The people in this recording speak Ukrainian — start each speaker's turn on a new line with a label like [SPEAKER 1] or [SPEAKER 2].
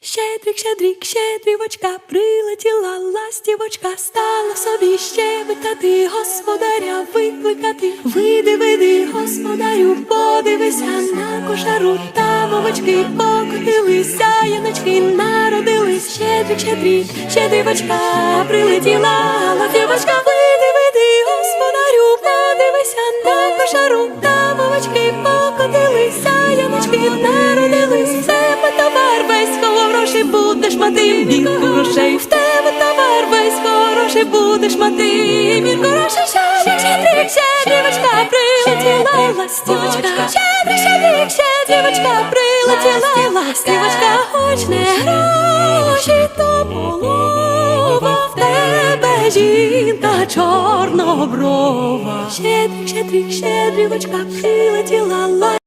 [SPEAKER 1] Щедрик, щедрик, щедрівочка, прилетіла ластівочка, стала собі щебетати, господаря викликати. Вийди, вийди, господарю, подивися на кошару, та вовочки покотилися, яночки народились. Щедрик, щедрик, щедрівочка, прилетіла ластівочка, вийди, вийди, господарю, подивися на кошару, та вовочки покотилися, яночки народились. Мати мір грошей. В тебе товар весь хороший, будеш мати мір грошей. Щедрик, щедрик, щедрівочка, прилетіла ластівочка. Щедрик, щедрик, щедрівочка, прилетіла ластівочка. Хоч не гроші, то полова в тебе жінка чорноброва. Щедрик, щедрик, щедрівочка, прилетіла.